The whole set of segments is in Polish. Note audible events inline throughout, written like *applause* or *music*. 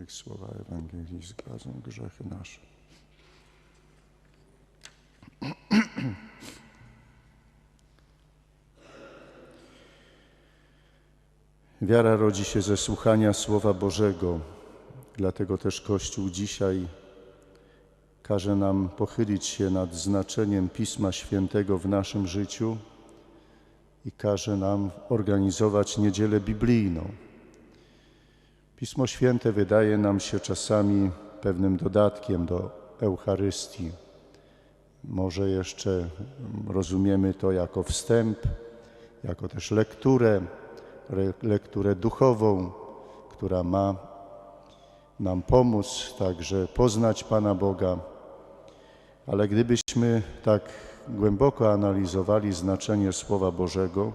Niech słowa Ewangelii zgadzą grzechy nasze. Wiara rodzi się ze słuchania Słowa Bożego, dlatego też Kościół dzisiaj każe nam pochylić się nad znaczeniem Pisma Świętego w naszym życiu i każe nam organizować niedzielę biblijną. Pismo Święte wydaje nam się czasami pewnym dodatkiem do Eucharystii. Może jeszcze rozumiemy to jako wstęp, jako też lekturę, lekturę duchową, która ma nam pomóc także poznać Pana Boga. Ale gdybyśmy tak głęboko analizowali znaczenie Słowa Bożego,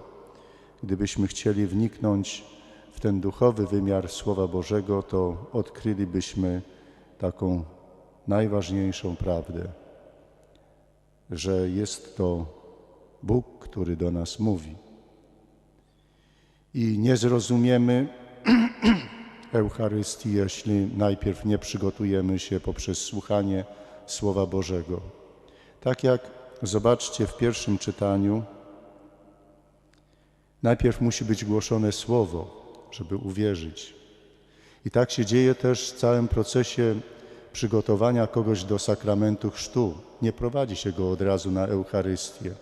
gdybyśmy chcieli wniknąć w ten duchowy wymiar Słowa Bożego, to odkrylibyśmy taką najważniejszą prawdę, że jest to Bóg, który do nas mówi. I nie zrozumiemy *clears throat* Eucharystii, jeśli najpierw nie przygotujemy się poprzez słuchanie Słowa Bożego. Tak jak zobaczcie w pierwszym czytaniu, najpierw musi być głoszone Słowo, żeby uwierzyć. I tak się dzieje też w całym procesie przygotowania kogoś do sakramentu chrztu. Nie prowadzi się go od razu na Eucharystię.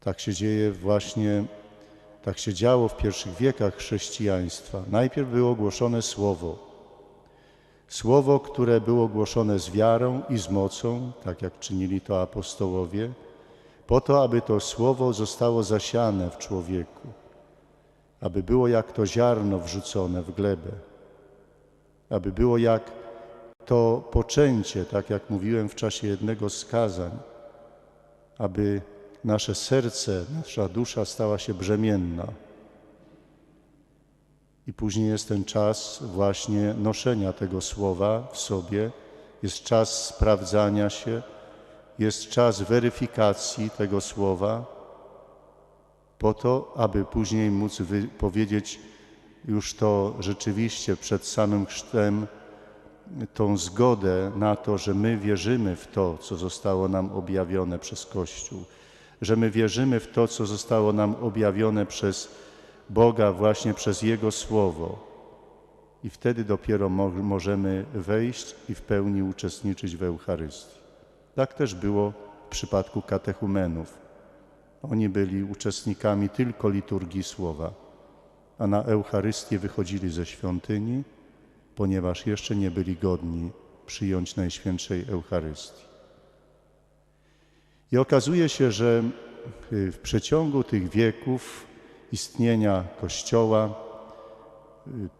Tak się dzieje właśnie, tak się działo w pierwszych wiekach chrześcijaństwa. Najpierw było głoszone Słowo. Słowo, które było głoszone z wiarą i z mocą, tak jak czynili to apostołowie, po to, aby to Słowo zostało zasiane w człowieku, aby było jak to ziarno wrzucone w glebę, aby było jak to poczęcie, tak jak mówiłem w czasie jednego z kazań, aby nasze serce, nasza dusza stała się brzemienna. I później jest ten czas właśnie noszenia tego słowa w sobie, jest czas sprawdzania się, jest czas weryfikacji tego słowa, po to, aby później móc powiedzieć już to rzeczywiście przed samym chrztem, tą zgodę na to, że my wierzymy w to, co zostało nam objawione przez Kościół, że my wierzymy w to, co zostało nam objawione przez Boga właśnie przez Jego Słowo. I wtedy dopiero mo możemy wejść i w pełni uczestniczyć w Eucharystii. Tak też było w przypadku katechumenów. Oni byli uczestnikami tylko liturgii Słowa, a na Eucharystię wychodzili ze świątyni, ponieważ jeszcze nie byli godni przyjąć Najświętszej Eucharystii. I okazuje się, że w przeciągu tych wieków istnienia Kościoła,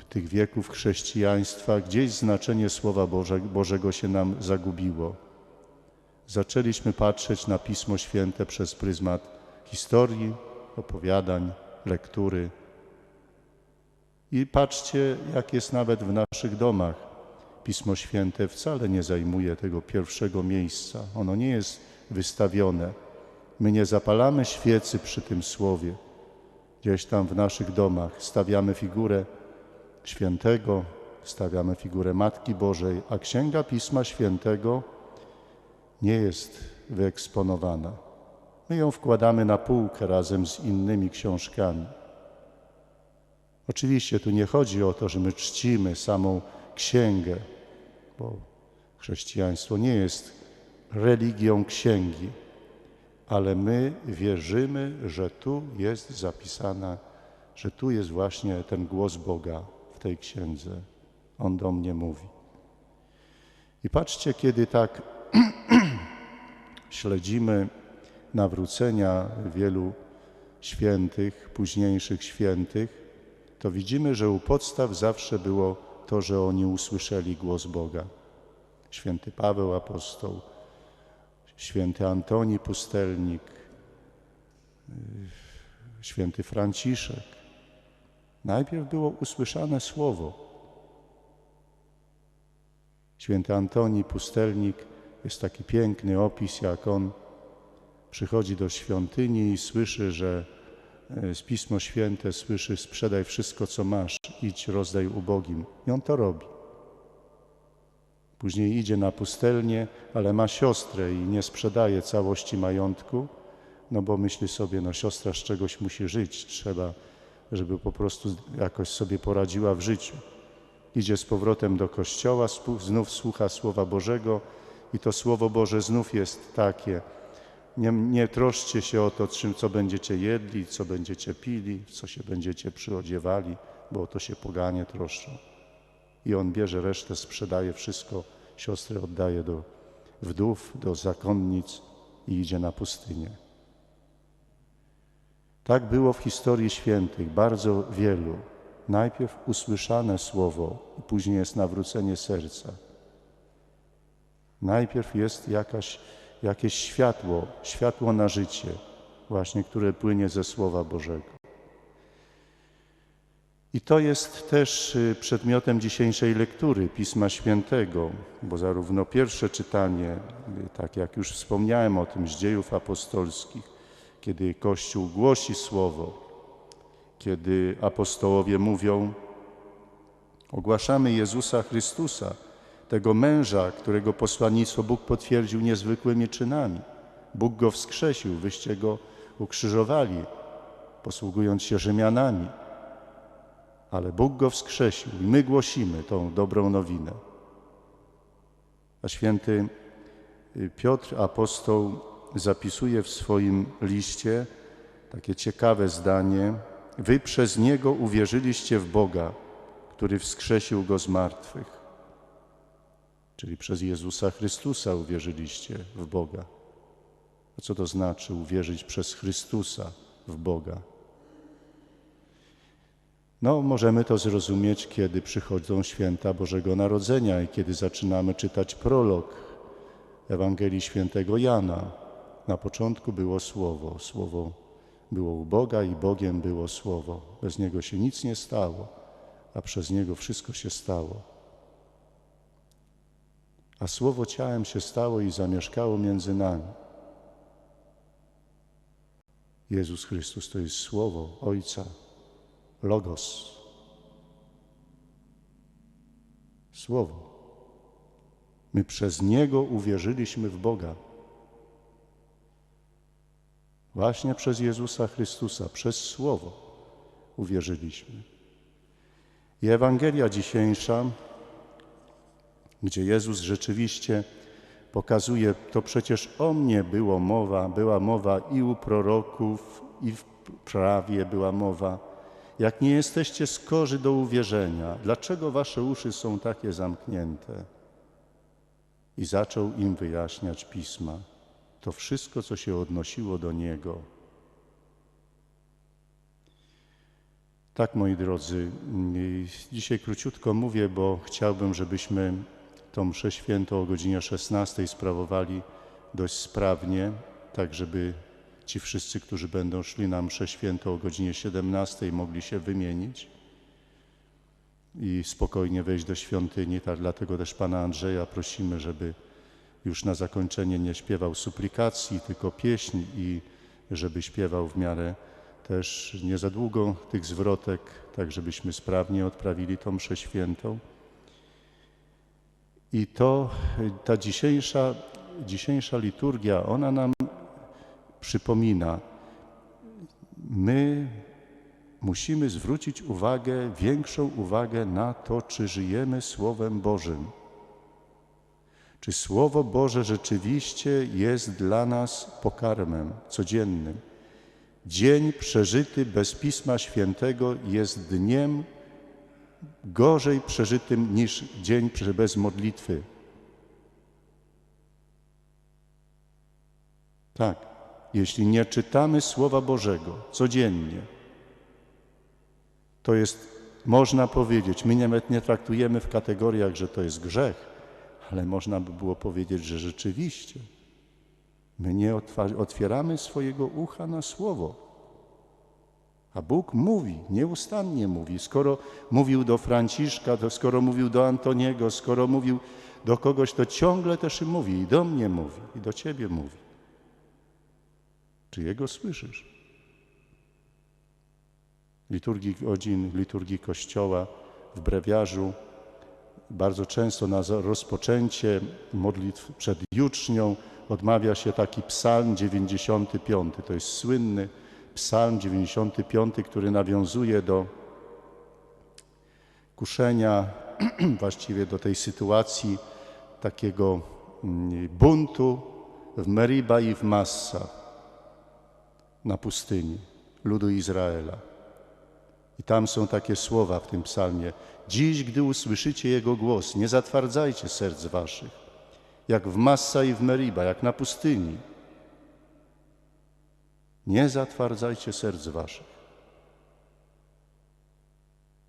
tych wieków chrześcijaństwa, gdzieś znaczenie Słowa Boże, Bożego się nam zagubiło. Zaczęliśmy patrzeć na Pismo Święte przez pryzmat historii, opowiadań, lektury. I patrzcie, jak jest nawet w naszych domach. Pismo Święte wcale nie zajmuje tego pierwszego miejsca. Ono nie jest wystawione. My nie zapalamy świecy przy tym słowie. Gdzieś tam w naszych domach stawiamy figurę świętego, stawiamy figurę Matki Bożej, a Księga Pisma Świętego nie jest wyeksponowana. My ją wkładamy na półkę razem z innymi książkami. Oczywiście tu nie chodzi o to, że my czcimy samą księgę, bo chrześcijaństwo nie jest religią księgi, ale my wierzymy, że tu jest zapisana, że tu jest właśnie ten głos Boga w tej księdze. On do mnie mówi. I patrzcie, kiedy tak *clears throat* śledzimy nawrócenia wielu świętych, późniejszych świętych, to widzimy, że u podstaw zawsze było to, że oni usłyszeli głos Boga. Święty Paweł apostoł, święty Antoni pustelnik, święty Franciszek. Najpierw było usłyszane słowo. Święty Antoni pustelnik jest taki piękny opis, jak on przychodzi do świątyni i słyszy, że e, z Pismo Święte słyszy sprzedaj wszystko, co masz, idź, rozdaj ubogim. I on to robi. Później idzie na pustelnię, ale ma siostrę i nie sprzedaje całości majątku, no bo myśli sobie, no siostra z czegoś musi żyć, trzeba, żeby po prostu jakoś sobie poradziła w życiu. Idzie z powrotem do kościoła, znów słucha Słowa Bożego i to Słowo Boże znów jest takie. Nie, nie troszcie się o to, czym, co będziecie jedli, co będziecie pili, w co się będziecie przyodziewali, bo o to się poganie troszczą. I on bierze resztę, sprzedaje wszystko, siostrę oddaje do wdów, do zakonnic i idzie na pustynię. Tak było w historii świętych, bardzo wielu. Najpierw usłyszane słowo, później jest nawrócenie serca. Najpierw jest jakaś, jakieś światło, światło na życie, właśnie, które płynie ze Słowa Bożego. I to jest też y, przedmiotem dzisiejszej lektury Pisma Świętego, bo zarówno pierwsze czytanie, y, tak jak już wspomniałem o tym z dziejów apostolskich, kiedy Kościół głosi Słowo, kiedy apostołowie mówią, ogłaszamy Jezusa Chrystusa, tego męża, którego posłannictwo Bóg potwierdził niezwykłymi czynami. Bóg go wskrzesił, wyście go ukrzyżowali, posługując się Rzymianami. Ale Bóg go wskrzesił i my głosimy tą dobrą nowinę. A święty y, Piotr apostoł zapisuje w swoim liście takie ciekawe zdanie: Wy przez niego uwierzyliście w Boga, który wskrzesił go z martwych. Czyli przez Jezusa Chrystusa uwierzyliście w Boga. A co to znaczy uwierzyć przez Chrystusa w Boga? No, możemy to zrozumieć, kiedy przychodzą święta Bożego Narodzenia i kiedy zaczynamy czytać prolog Ewangelii Świętego Jana. Na początku było Słowo, Słowo było u Boga i Bogiem było Słowo. Bez Niego się nic nie stało, a przez Niego wszystko się stało. A Słowo ciałem się stało i zamieszkało między nami. Jezus Chrystus to jest Słowo Ojca, Logos. Słowo. My przez Niego uwierzyliśmy w Boga. Właśnie przez Jezusa Chrystusa, przez Słowo uwierzyliśmy. I Ewangelia dzisiejsza, gdzie Jezus rzeczywiście pokazuje, to przecież o mnie było mowa, była mowa i u proroków, i w prawie była mowa. Jak nie jesteście skorzy do uwierzenia, dlaczego wasze uszy są takie zamknięte? I zaczął im wyjaśniać pisma to wszystko, co się odnosiło do Niego. Tak, moi drodzy, dzisiaj króciutko mówię, bo chciałbym, żebyśmy tą mszę świętą o godzinie 16 sprawowali dość sprawnie, tak żeby ci wszyscy, którzy będą szli na mszę świętą o godzinie 17 mogli się wymienić i spokojnie wejść do świątyni. Tak, dlatego też Pana Andrzeja prosimy, żeby już na zakończenie nie śpiewał suplikacji, tylko pieśń i żeby śpiewał w miarę też nie za długo tych zwrotek, tak żebyśmy sprawnie odprawili tą mszę świętą. I to ta dzisiejsza, dzisiejsza liturgia, ona nam przypomina, my musimy zwrócić uwagę, większą uwagę na to, czy żyjemy Słowem Bożym. Czy Słowo Boże rzeczywiście jest dla nas pokarmem codziennym? Dzień przeżyty bez Pisma Świętego jest dniem gorzej przeżytym niż dzień bez modlitwy. Tak, jeśli nie czytamy Słowa Bożego codziennie, to jest, można powiedzieć, my nawet nie traktujemy w kategoriach, że to jest grzech, ale można by było powiedzieć, że rzeczywiście my nie otwieramy swojego ucha na Słowo. A Bóg mówi, nieustannie mówi. Skoro mówił do Franciszka, to skoro mówił do Antoniego, skoro mówił do kogoś, to ciągle też mówi, i do mnie mówi, i do ciebie mówi. Czy Jego słyszysz? liturgii godzin, liturgii Kościoła, w brewiarzu bardzo często na rozpoczęcie modlitw przed jucznią odmawia się taki psalm 95. To jest słynny psalm 95, który nawiązuje do kuszenia, *clears throat* właściwie do tej sytuacji takiego mm, buntu w Meriba i w Massa na pustyni ludu Izraela. I tam są takie słowa w tym psalmie. Dziś, gdy usłyszycie Jego głos, nie zatwardzajcie serc waszych, jak w Massa i w Meriba, jak na pustyni. Nie zatwardzajcie serc waszych.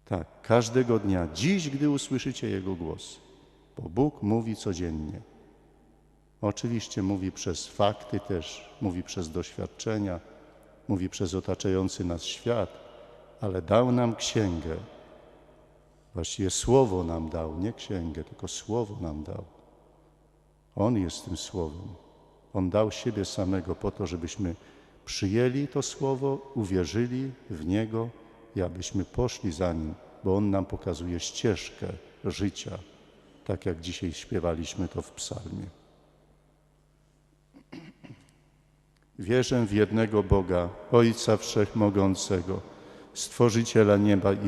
Tak, każdego dnia, dziś, gdy usłyszycie Jego głos, bo Bóg mówi codziennie. Oczywiście mówi przez fakty też, mówi przez doświadczenia, mówi przez otaczający nas świat, ale dał nam księgę. Właściwie słowo nam dał, nie księgę, tylko słowo nam dał. On jest tym słowem. On dał siebie samego po to, żebyśmy przyjęli to słowo, uwierzyli w niego i abyśmy poszli za nim, bo on nam pokazuje ścieżkę życia, tak jak dzisiaj śpiewaliśmy to w psalmie. Wierzę w jednego Boga, Ojca Wszechmogącego, Stworzyciela nieba i